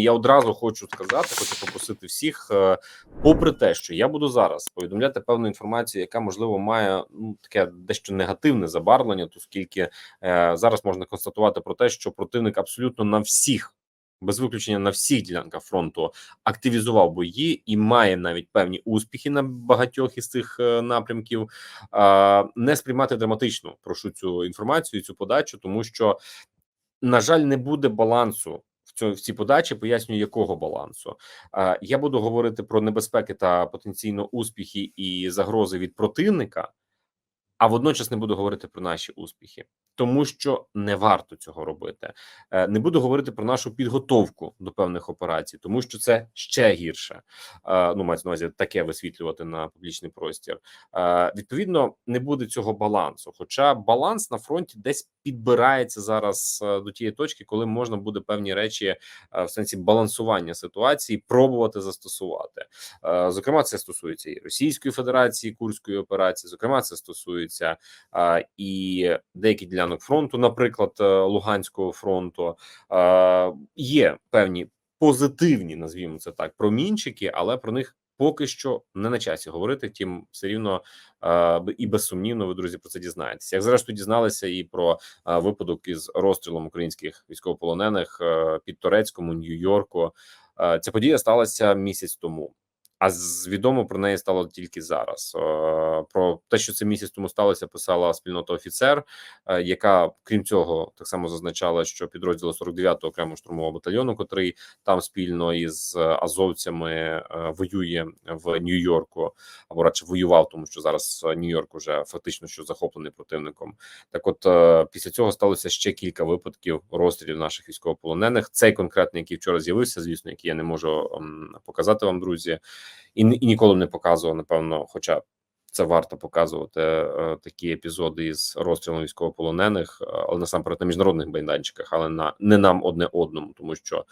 Я одразу хочу сказати, хочу попросити всіх, е, попри те, що я буду зараз повідомляти певну інформацію, яка можливо має ну таке дещо негативне забарвлення, оскільки е, зараз можна констатувати про те, що противник абсолютно на всіх. Без виключення на всіх ділянках фронту активізував бої і має навіть певні успіхи на багатьох із цих е, напрямків. Не сприймати драматично прошу цю інформацію, цю подачу, тому що на жаль, не буде балансу в цьому в цій подачі. Пояснюю, якого балансу. Е, я буду говорити про небезпеки та потенційно успіхи і загрози від противника, а водночас не буду говорити про наші успіхи, тому що не варто цього робити. Е, Не буду говорити про нашу підготовку до певних операцій, тому що це ще гірше. Е, Ну, мається на увазі таке висвітлювати на публічний простір. Е, Відповідно, не буде цього балансу. Хоча баланс на фронті десь підбирається зараз до тієї точки, коли можна буде певні речі в сенсі балансування ситуації пробувати застосувати. Зокрема, це стосується і Російської Федерації, Курської операції. Зокрема, це стосується е, і деяких ділянок фронту, наприклад, е, Луганського фронту. Є певні позитивні, назвімо це так, промінчики, але про них. Поки що не на часі говорити, втім, все рівно е, і безсумнівно ви друзі про це дізнаєтеся. Як зрештою дізналися і про е, випадок із розстрілом українських військовополонених е, під Турецькому, Нью-Йорку. Е, ця подія сталася місяць тому. А відомо про неї стало тільки зараз. Е, Про те, що це місяць тому сталося, писала спільнота офіцер, е, яка крім цього так само зазначала, що підрозділ 49-го окремого штурмового батальйону, котрий там спільно із азовцями е, воює в Нью-Йорку, або радше воював, тому що зараз Нью-Йорк уже фактично що захоплений противником. Так, от після цього сталося ще кілька випадків розстрілів наших військовополонених. Цей конкретний, який вчора з'явився, звісно, який я не можу показати вам, друзі і, і ніколи не показував, напевно, хоча це варто показувати е, такі епізоди із розстрілом військовополонених, е, але насамперед на міжнародних майданчиках, але на не нам одне одному, тому що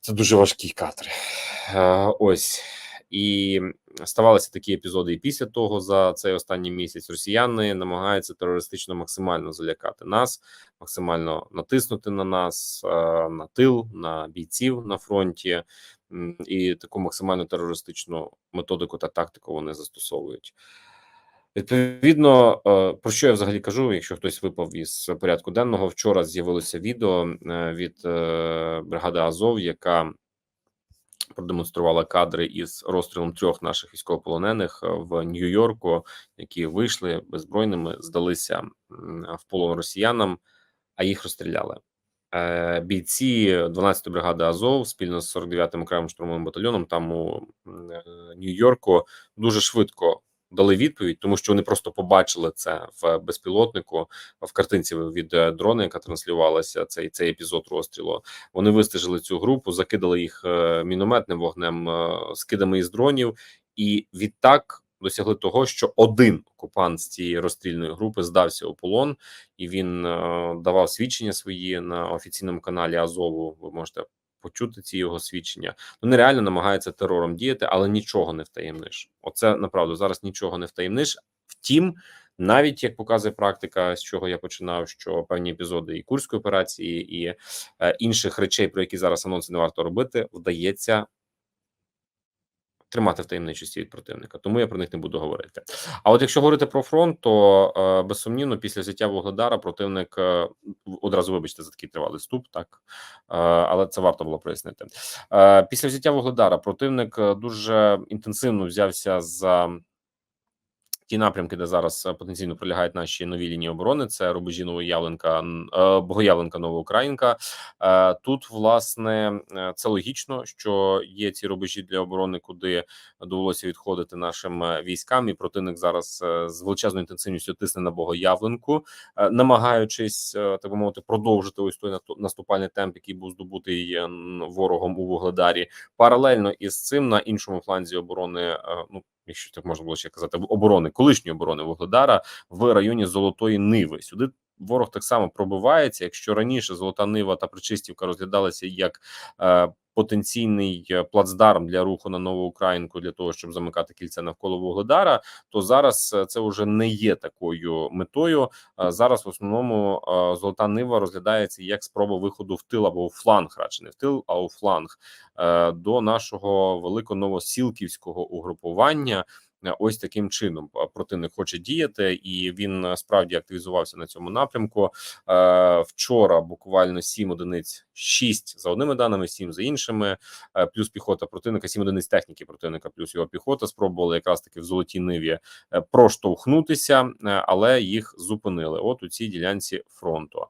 це дуже важкі кадри. Е, ось і ставалися такі епізоди і після того за цей останній місяць. Росіяни намагаються терористично максимально залякати нас, максимально натиснути на нас, на тил, на бійців на фронті. І таку максимально терористичну методику та тактику вони застосовують. Відповідно, е, про що я взагалі кажу, якщо хтось випав із порядку денного, вчора з'явилося відео е, від е, бригади Азов, яка продемонструвала кадри із розстрілом трьох наших військовополонених в Нью-Йорку, які вийшли беззбройними, здалися в полон росіянам, а їх розстріляли. Е, Бійці 12-ї бригади Азов спільно з 49-м окремим штурмовим батальйоном там у е, Нью-Йорку дуже швидко дали відповідь, тому що вони просто побачили це в безпілотнику в картинці від е, дрона, яка транслювалася цей цей епізод розстрілу. Вони вистежили цю групу, закидали їх мінометним вогнем, скидами із дронів, і відтак досягли того, що один окупант з цієї розстрільної групи здався у полон, і він е, давав свідчення свої на офіційному каналі Азову. Ви можете почути ці його свідчення. Вони реально намагаються терором діяти, але нічого не втаємниш. Оце направду зараз нічого не втаємниш. Втім. Навіть як показує практика, з чого я починав, що певні епізоди і курської операції, і е, інших речей, про які зараз анонси не варто робити, вдається тримати в таємничості від противника. Тому я про них не буду говорити. А от якщо говорити про фронт, то е, безсумнівно після взяття Вугледара противник е, одразу вибачте за такий тривалий вступ, так е, але це варто було прояснити. Після взяття Вугледара противник дуже інтенсивно взявся за. Ті напрямки, де зараз е, потенційно пролягають наші нові лінії оборони, це рубежі Новоявленка, е, Богоявленка, Новоукраїнка. Е, Тут власне це логічно, що є ці рубежі для оборони, куди довелося відходити нашим військам. І противник зараз з величезною інтенсивністю тисне на Богоявленку, намагаючись так би мовити продовжити ось той наступальний темп, який був здобутий ворогом у Вугледарі. Паралельно із цим на іншому фланзі оборони, ну якщо так можна було ще казати, оборони колишньої оборони Вугледара в районі Золотої Ниви. Сюди ворог так само пробивається. Якщо раніше Золота Нива та Причистівка розглядалися як е, потенційний е, плацдарм для руху на нову Українку для того, щоб замикати кільце навколо Вугледара, то зараз е, це вже не є такою метою. Е, Зараз в основному Золота Нива розглядається як спроба виходу в тил або у фланг, радше не в тил, а у фланг е, до нашого великоновосілківського угрупування. Е, Ось таким чином е, противник хоче діяти, і він е, справді активізувався на цьому напрямку. Е, Вчора буквально 7 одиниць, 6 за одними даними, 7 за іншими. Плюс піхота противника, 7 одиниць техніки противника, плюс його піхота спробували якраз таки в золотій ниві проштовхнутися, але їх зупинили. От у цій ділянці фронту.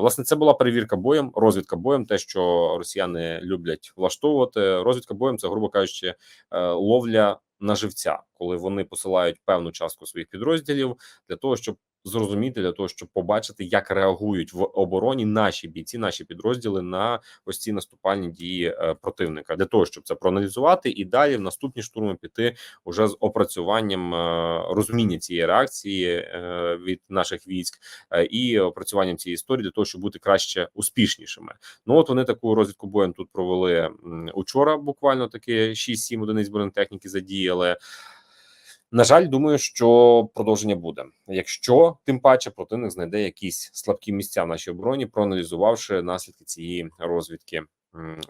Власне, це була перевірка боєм, розвідка боєм. Те, що росіяни люблять влаштовувати. Розвідка боєм це, грубо кажучи, ловля на живця, коли вони посилають певну частку своїх підрозділів для того, щоб зрозуміти, для того, щоб побачити, як реагують в обороні наші бійці, наші підрозділи на ось ці наступальні дії е, противника, для того, щоб це проаналізувати і далі в наступні штурми піти уже з опрацюванням е, розуміння цієї реакції е, від наших військ і опрацюванням цієї історії для того, щоб бути краще успішнішими. Ну от вони таку розвідку боєм тут провели учора. Буквально таки 6-7 одиниць бронетехніки задіяли. На жаль, думаю, що продовження буде. Якщо тим паче противник знайде якісь слабкі місця в нашій обороні, проаналізувавши наслідки цієї розвідки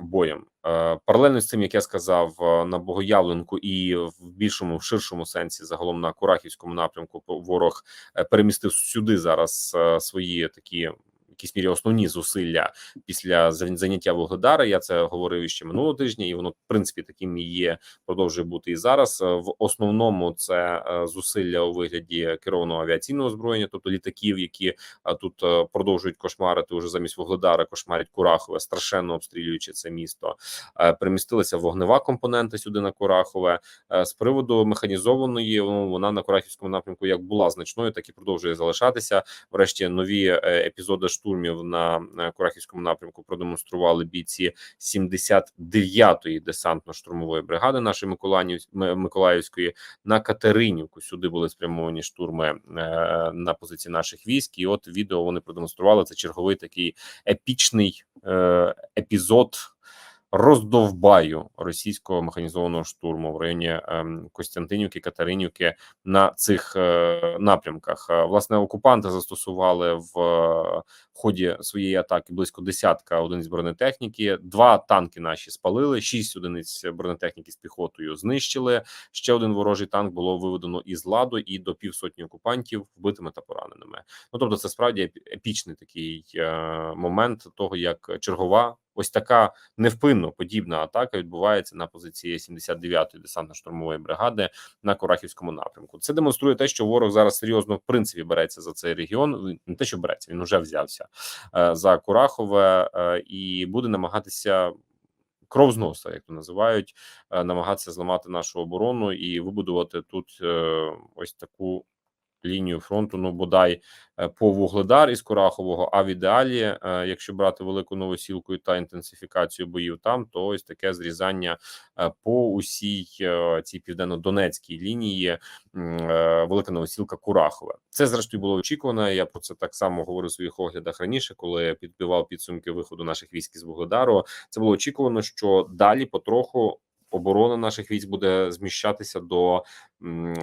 боєм. Е, Паралельно з цим, як я сказав, е, на Богоявленку і в більшому, в ширшому сенсі, загалом на Курахівському напрямку, ворог е, перемістив сюди зараз свої такі. Якійсь мірі основні зусилля після заняття Вугледара. Я це говорив ще минулого тижня, і воно в принципі таким і є. Продовжує бути і зараз. Е, В основному це е, зусилля у вигляді керованого авіаційного озброєння, тобто літаків, які е, тут продовжують кошмарити уже замість Вугледара, кошмарять Курахове, страшенно обстрілюючи це місто. Перемістилася вогнева компонента сюди на Курахове. З приводу механізованої, вона на Курахівському напрямку як була значною, так і продовжує залишатися. Врешті нові епізоди штурмів на е, Курахівському напрямку продемонстрували бійці 79-ї десантно-штурмової бригади нашої Миколаїв, Миколаївської на Катеринівку. Сюди були спрямовані штурми е, на позиції наших військ. І от відео вони продемонстрували. Це черговий такий епічний е, епізод. Роздовбаю російського механізованого штурму в районі ем, Костянтинівки, Катеринівки на цих е, напрямках. Е, Власне, окупанти застосували в е, ході своєї атаки близько десятка одиниць бронетехніки. Два танки наші спалили, шість одиниць бронетехніки з піхотою знищили. Ще один ворожий танк було виведено із ладу, і до півсотні окупантів вбитими та пораненими. Ну тобто, це справді епічний такий е, момент того, як чергова. Ось така невпинно подібна атака відбувається на позиції 79-ї десантно-штурмової бригади на Корахівському напрямку. Це демонструє те, що ворог зараз серйозно в принципі береться за цей регіон. Не те, що береться, він вже взявся е, за Курахове е, і буде намагатися. Кров з носа, як то називають, е, намагатися зламати нашу оборону і вибудувати тут ось таку лінію фронту. Ну бодай е, по вугледар із Курахового. А в ідеалі, е, якщо брати велику новосілку та інтенсифікацію боїв там, то ось таке зрізання е, по усій цій південно-донецькій лінії. Велика новосілка Курахове. Це зрештою було очікувано. Я про це так само говорив у своїх оглядах раніше, коли підбивав підсумки виходу наших військ із Вугледару. Це було очікувано, що далі потроху. Оборона наших військ буде зміщатися до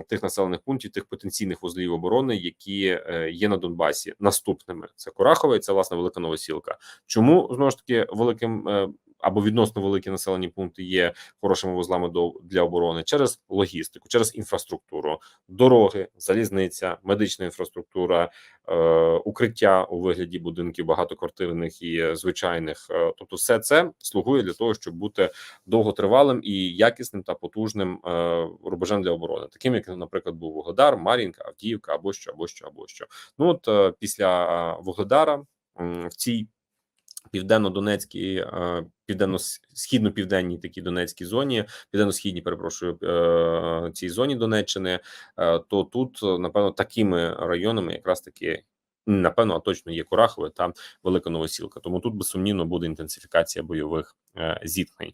тих населених пунктів, тих потенційних вузлів оборони, які е, є на Донбасі. Наступними це Курахове, це власне велика новосілка. Чому знову ж таки великим е, або відносно великі населені пункти є хорошими вузлами до для оборони через логістику, через інфраструктуру, дороги, залізниця, медична інфраструктура, е, укриття у вигляді будинків багатоквартирних і звичайних. Е, тобто, все це слугує для того, щоб бути довготривалим і якісним та потужним е, рубежем для оборони, таким як, наприклад, був Вугледар, Мар'їнка, Авдіївка або що, або що, або що. Ну от е, після е, Вугледара в цій південно-донецькій, південно-східно-південній такій донецькій зоні, південно-східній, перепрошую, е, цій зоні Донеччини, е, то тут е, напевно такими районами, якраз таки. Напевно, а точно є Курахове та Велика Новосілка. Тому тут безсумнівно буде інтенсифікація бойових зіткнень.